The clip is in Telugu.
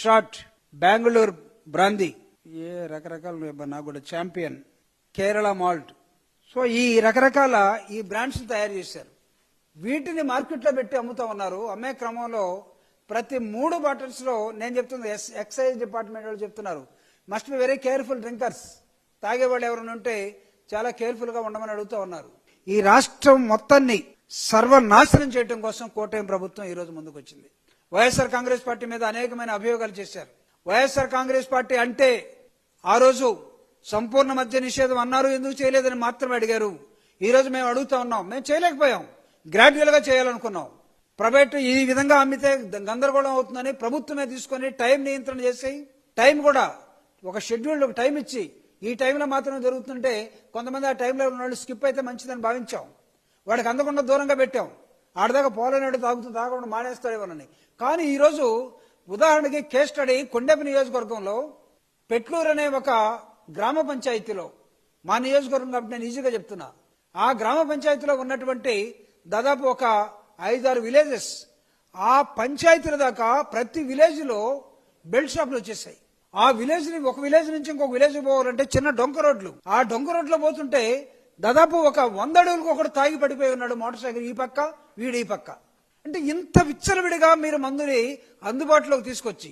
Shot Bengaluru brandy. ఏ రకరకాల నాకు కూడా ఛాంపియన్ కేరళ మాల్ట్. సో ఈ రకరకాల ఈ బ్రాండ్స్ తయారు చేశారు. వీటిని మార్కెట్లో పెట్టి అమ్ముతా ఉన్నారు. అమ్మే క్రమంలో ప్రతి మూడు బాటిల్స్లో నేను చెప్తుంది ఎక్సైజ్ డిపార్ట్మెంట్ వాళ్ళు చెప్తున్నారు. Must be very careful drinkers తాగేవాళ్ళు ఎవరైనా ఉంటే చాలా కేర్ఫుల్గా ఉండమని అడుగుతా ఉన్నారు. ఈ రాష్ట్రం మొత్తాన్ని సర్వనాశనం చేయడం కోసం కోటయం ప్రభుత్వం ఈ రోజు ముందుకు వచ్చింది వైఎస్ఆర్ కాంగ్రెస్ పార్టీ మీద అనేకమైన అభియోగాలు చేశారు. వైఎస్ఆర్ కాంగ్రెస్ పార్టీ అంటే ఆ రోజు సంపూర్ణ మద్య నిషేధం అన్నారు ఎందుకు చేయలేదని మాత్రమే అడిగారు. ఈ రోజు మేము అడుగుతా ఉన్నాం. మేము చేయలేకపోయాం. గ్రాడ్యువల్గా చేయాలనుకున్నాం. ప్రైవేట్ ఈ విధంగా అమ్మితే గందరగోళం అవుతుందని ప్రభుత్వమే తీసుకొని టైం నియంత్రణ చేసి టైం కూడా ఒక షెడ్యూల్ ఒక టైం ఇచ్చి ఈ టైంలో మాత్రమే జరుగుతుంటే కొంతమంది ఆ టైంలో ఉన్న వాళ్ళు స్కిప్ అయితే మంచిదని భావించాం. వాడికి అందకుండా దూరంగా పెట్టాం. ఆడదాకా పోలేనాడు తాగుతూ తాగకుండా మానేస్తాడేమోనని కానీ ఈరోజు ఉదాహరణకి కేస్ స్టడీ కొండెప నియోజకవర్గంలో పెట్లూరు అనే ఒక గ్రామ పంచాయతీలో మా నియోజకవర్గం కాబట్టి నేను ఈజీగా చెప్తున్నా. ఆ గ్రామ పంచాయతీలో ఉన్నటువంటి దాదాపు ఒక ఐదారు విలేజెస్ ఆ పంచాయతీల దాకా ప్రతి విలేజ్లో బెల్ట్ షాపులు వచ్చేసాయి. ఆ విలేజ్ని ఒక విలేజ్ నుంచి ఇంకొక విలేజ్ పోవాలంటే చిన్న డొంక రోడ్లు. ఆ డొంక రోడ్లో పోతుంటే దాదాపు ఒక వంద అడుగులకు ఒకడు తాగి పడిపోయి ఉన్నాడు మోటార్ సైకిల్ ఈ పక్క వీడు ఈ పక్క. అంటే ఇంత విచ్చలవిడిగా మీరు మందుని అందుబాటులోకి తీసుకొచ్చి